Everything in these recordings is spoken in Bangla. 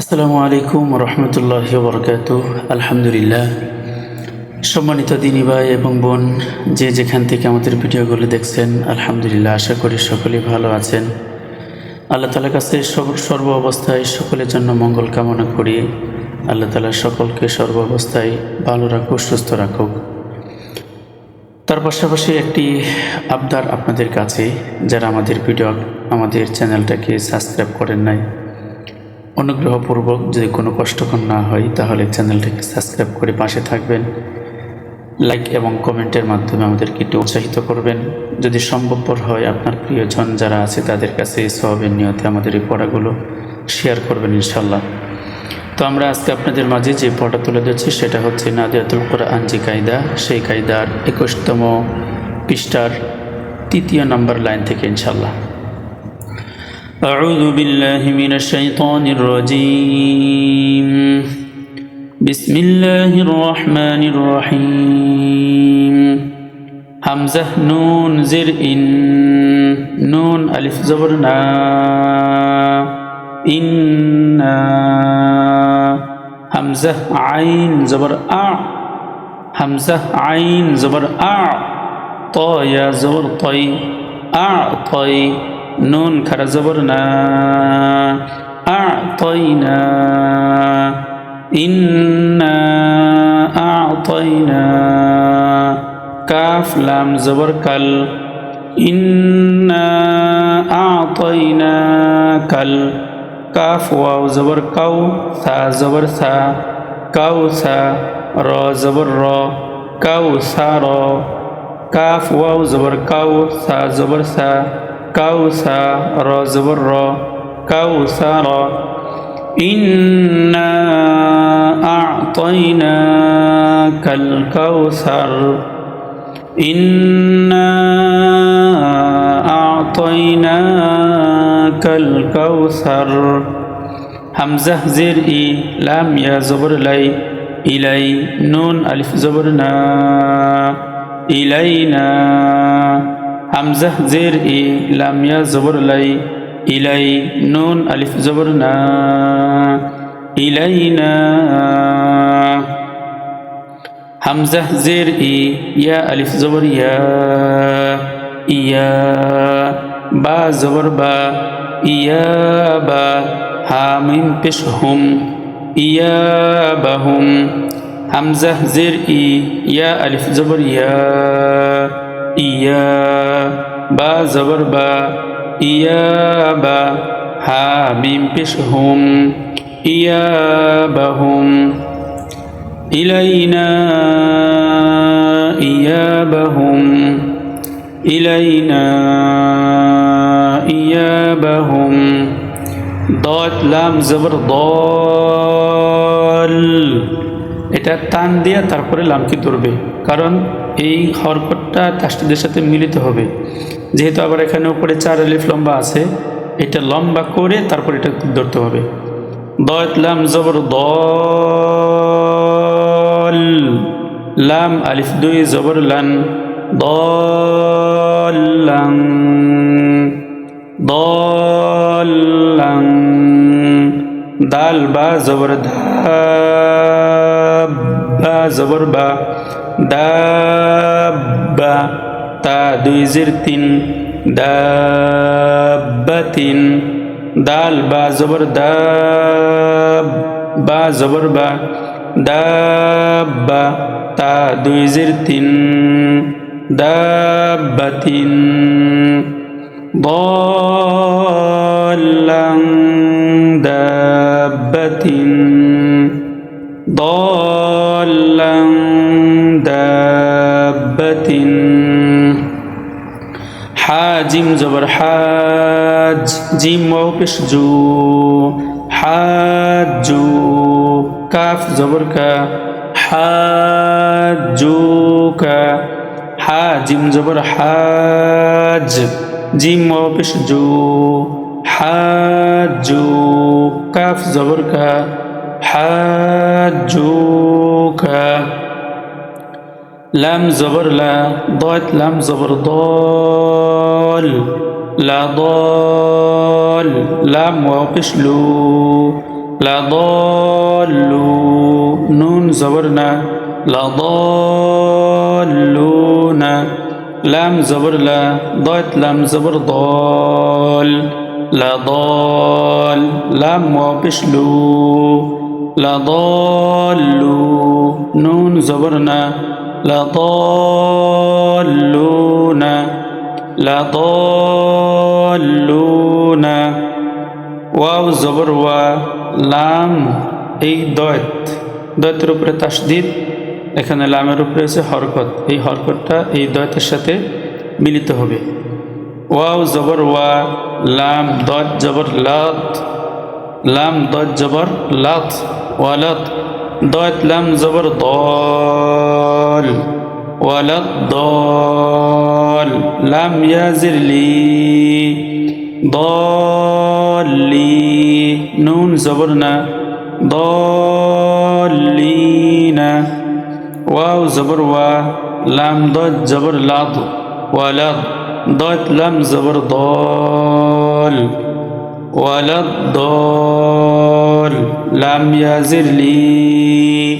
আসসালামু আলাইকুম রহমতুল্লাহ বরকাত আলহামদুলিল্লাহ। সম্মানিত দিনী ভাই এবং বোন, যে যেখান থেকে আমাদের ভিডিওগুলো দেখছেন, আলহামদুলিল্লাহ, আশা করি সকলেই ভালো আছেন। আল্লাহ তালার কাছে সব- সর্ব অবস্থায় সকলের জন্য মঙ্গল কামনা করি। আল্লাহ তালা সকলকে সর্ব অবস্থায় ভালো রাখুক, সুস্থ রাখুক। তার পাশাপাশি একটি আবদার আপনাদের কাছে, যারা আমাদের ভিডিও, আমাদের চ্যানেলটাকে সাবস্ক্রাইব করেন নাই। অনুগ্রহপূর্বক যদি কোনো কষ্টকর না হয়, তাহলে চ্যানেলটিকে সাবস্ক্রাইব করে পাশে থাকবেন। লাইক এবং কমেন্টের মাধ্যমে আমাদেরকে একটু উৎসাহিত করবেন। যদি সম্ভবপর হয়, আপনার প্রিয়জন যারা আছে, তাদের কাছে এই সবের নিয়তে আমাদের এই পড়াগুলো শেয়ার করবেন ইনশাল্লাহ তো আমরা আজকে আপনাদের মাঝে যে পড়া তুলে ধরছি, সেটা হচ্ছে নাদিয়াতুল কোরআন যে কায়দা, সেই কায়দার একুশতম পৃষ্ঠার তৃতীয় নম্বর লাইন থেকে ইনশাল্লাহ أعوذ بالله من الشيطان الرجيم بسم الله الرحمن الرحيم همزة نون زر إن نون ألف زبر نا إنا همزة عين زبر أ همزة عين زبر أ طا يا زبر طي أعطي নুন খারা জবর না। আ'তাইনা। ইন্না আ'তাইনা। কাফ, লাম, জবর, কাল। ইন্না আ'তাইনা। কাল। কাফ, ওয়াও, জবর, কাউ, সা, জবর, সা। কাউ, সা, র, জবর, র। কাউ, সা, র। কাফ, ওয়াও, জবর, কাউ, সা, জবর, সা। কাউসা র, জবর র, কাউসার ইন্না আ'তাইনাকাল কাউসার। ইন্না আ'তাইনাকাল কাউসার। হামজাহ জের ই, লাম ইয়া, জবর লাই, ইলাই, নুন, আলিফ, জবর না, ইলাইনা। হামজাহ জের ই লামিয়া জবর লাই ইলাই নুন আলিফ জবর না ইলাইনা হামজাহ জের ই ইয়া আলিফ জবর ইয়া ইয়া বা জবর বা ইয়া বা হামিম পেশ হুম ইয়া বাহুম হামজাহ জের ই ইয়া আলিফ জবর ইয়া ইয়া বা জবর বা, ইয়া বা হা মিম পেশ হুম, ইয়া বাহুম ইলাইনা, ইয়া বাহুম ইলাইনা, ইয়া বাহুম দত লাম জবর দল। এটা টান দিয়ে তারপরে লামকে ধরবে। কারণ এই হরকটটা তাস্তিদের সাথে মিলিত হবে। যেহেতু আবার এখানে উপরে চার আলিফ লম্বা আছে, এটা লম্বা করে তারপর এটা ধরতে হবে। দয়ত লাম জবর দল, লাম আলিফ দুই জবর লান, দলাং দলাং বা জবর দা বা জবর বা দাব্বা তা দুই জির তিন দাব্বাতিন দাল বা জবর দাব বা জবর বা দাব্বা তা দুই জির তিন দাব্বাতিন ضالا دابة ضالا হাজিম জবর হাজ জিম ওপিস জু হাজু কাফ জবর কা হাজু কা হাজিম জবর হাজ জিম ওপিস জু হাজু কাফ জবর কা হাজু কা লাম জবর লা দত, লাম জবর দল, লা দল, লাম ওয়াও পেশ লু লাদল্লু নুন জবর না লাদল্লুনা লাম জবর লা দয়ত লাম জবর দল লাদল লাম ওয়াপিসলু লাদল্লু নুন জবর লাদল্লুনা লাদল্লুনা ওয়াও জবর ওয়া, লাম, এই দয়ত দয়তের উপরে তাসদিদ, এখানে লামের উপরে আছে হরকত, এই হরকতটা এই দয়তের সাথে মিলিত হবে। ওয়াও জবর ওয়া, লাম, দত জবর লাত, লাম, দত জবর লাত ওয়ালাত দয়েত লাম জবর দল ওয়ালাদ দল, লাম ইয়াজির লি, দলি নুন জবর না দলিনা ওয়াও জবর ওয়া, লাম দত জবর লাদ ওয়ালাদ দত লাম জবর দল ওয়ালাদ দল। لام يزر لي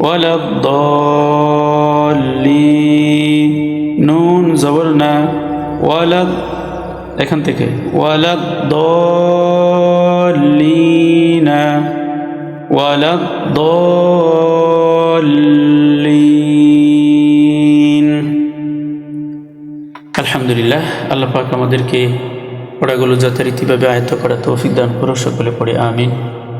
ولد ضالين نون زبرنا ولد এখান থেকে ওয়ালাদ দলিনা ওয়ালাদ দলিন আলহামদুলিল্লাহ আল্লাহ পাক আমাদেরকে পড়াগুলো যথারীতিভাবে আয়ত্ত করা তৌফিক দান করো সকলে পড়ে আমিন